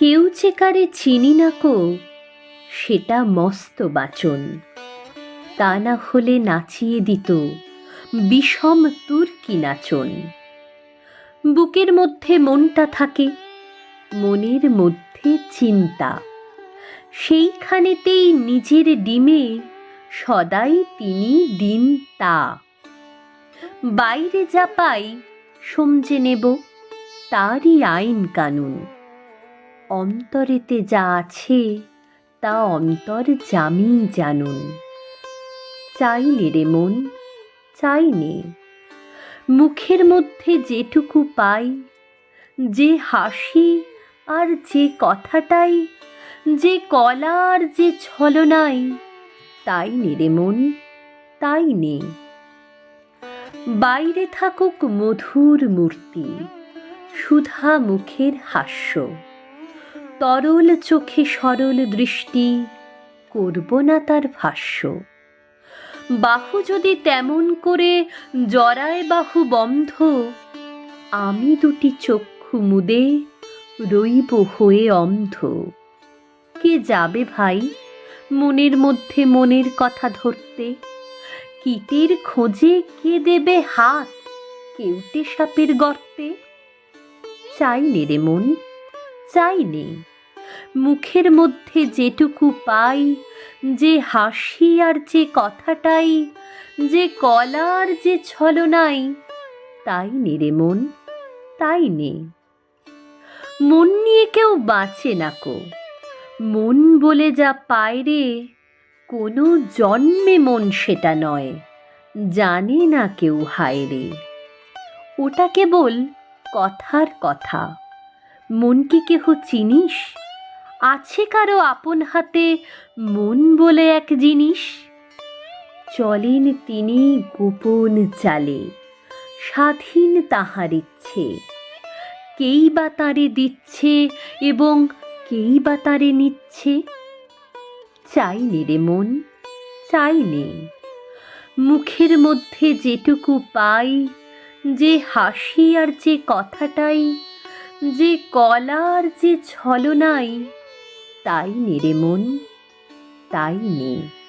কেউ যে কারে চিনি না কো, সেটা মস্ত বাচন। তা না হলে নাচিয়ে দিত বিষম তুর্কি নাচন। বুকের মধ্যে মনটা থাকে, মনের মধ্যে চিন্তা। সেইখানেতেই নিজের ডিমে সদাই তিনি দিন তা। বাইরে যা পাই সমঝে নেব, তারই আইন কানুন। অন্তরেতে যা আছে, তা অন্তর জামি জানুন। চাই নে রে মন, চাই নে। মুখের মধ্যে যেটুকু পাই, যে হাসি আর যে কথাটাই, যে কলা আর যে ছলনাই, তাই নে রে মন, তাই নে। বাইরে থাকুক মধুর মূর্তি, সুধা মুখের হাস্য। তরল চোখে সরল দৃষ্টি করব না তার ভাষ্য। বাহু যদি তেমন করে জরায় বাহু বন্ধ, আমি দুটি চক্ষু মুদে রইব হয়ে অন্ধ। কে যাবে ভাই মনের মধ্যে মনের কথা ধরতে? কীটের খোঁজে কে দেবে হাত কেউটে সাপের গর্তে? চাই নে রে মন, চাই নে। মুখের মধ্যে যেটুকু পাই, যে হাসি আর যে কথাটাই, যে কলার যে ছলনাই, তাই নে রে মন, তাই নে। মন নিয়ে কেউ বাঁচে না কো। মন বলে যা পায় রে, কোনো জন্মে মন সেটা নয়, জানে না কেউ হায় রে। ওটা কেবল কথার কথা। মন কি কেহ চিনিস? আছে কারও আপন হাতে মন বলে এক জিনিস? চলেন তিনি গোপন চালে, স্বাধীন তাহার ইচ্ছে। কেই বা তারে দিচ্ছে এবং কেই বা তারে নিচ্ছে? চাই নে রে মন চাই নে মুখের মধ্যে যেটুকু পাই, যে হাসি আর যে কথাটাই, যে কলার যে ছলনাই তাই নে রে মন তাই নে।